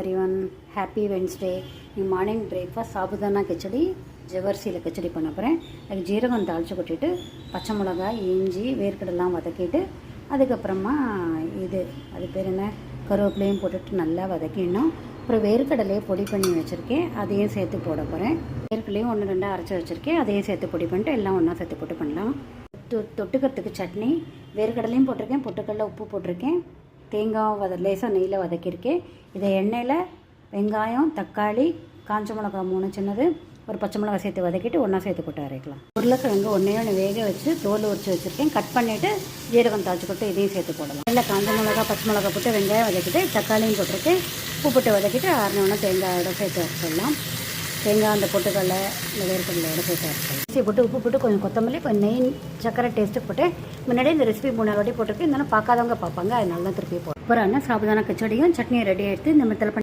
Every one happy Wednesday நீ morning breakfast sabudana khichdi ஜவரிசியில் கிச்சடி பண்ண போகிறேன் அதுக்கு ஜீரகம் தாளித்து கொட்டிட்டு பச்சை மிளகாய் இஞ்சி வேர்க்கடலாம் வதக்கிட்டு அதுக்கப்புறமா இது அது பேர் என்ன? கருவேப்பிலையும் போட்டுட்டு நல்லா வதக்கிடணும். அப்புறம் வேர்க்கடலையை பொடி பண்ணி வச்சுருக்கேன். அதையும் சேர்த்து போட போகிறேன் வேர்க்கடலையும் ஒன்று ரெண்டாக அரைச்சி வச்சுருக்கேன். அதையும் சேர்த்து பொடி பண்ணிட்டு எல்லாம் ஒன்றா சேர்த்து போட்டு பண்ணலாம். தொ தொட்டுக்கிறதுக்கு சட்னி வேர்க்கடலையும் போட்டிருக்கேன். பொட்டுக்கடல உப்பு போட்டிருக்கேன். தேங்காய் வத லேசாக நெய்யில் வதக்கியிருக்கேன். இதை எண்ணெயில் வெங்காயம் தக்காளி காஞ்ச மிளகா மூணு சின்னது ஒரு பச்சை மிளகாய் சேர்த்து வதக்கிட்டு ஒன்றா சேர்த்து போட்டு அரைக்கலாம். உருளைக்கிழங்கு ஒன்றே ஒன்று வேக வச்சு தோல் உரிச்சு வச்சுருக்கேன். கட் பண்ணிவிட்டு ஜீரகம் தாளிச்சு போட்டு இதையும் சேர்த்து போடலாம். இல்லை காஞ்ச மிளகா பச்சை மிளகா போட்டு வெங்காயம் வதக்கிட்டு தக்காளியும் போட்டிருக்கேன். உப்பு போட்டு வதக்கிட்டு ஆறினோடனே தேங்காயோட சேர்த்து வச்சிடலாம். தேங்காய் அந்த பொட்டுக்கடலை இந்த வேர்க்கடலையோட சேர்த்து அரிசி போட்டு உப்பு போட்டு கொஞ்சம் கொத்தமல்லி கொஞ்சம் நெய் சக்கரை டேஸ்ட்டு போட்டு முன்னாடியே இந்த ரெசிபி மூணு வாட்டி போட்டிருக்கு. இருந்தாலும் பார்க்காதவங்க பார்ப்பாங்க. அதனால தான் திருப்பி போகிறோம் அப்புறம் என்ன சாப்பிடான கச்சடியும் சட்னியும் ரெடி ஆகிடுத்து இந்த மெத்தல்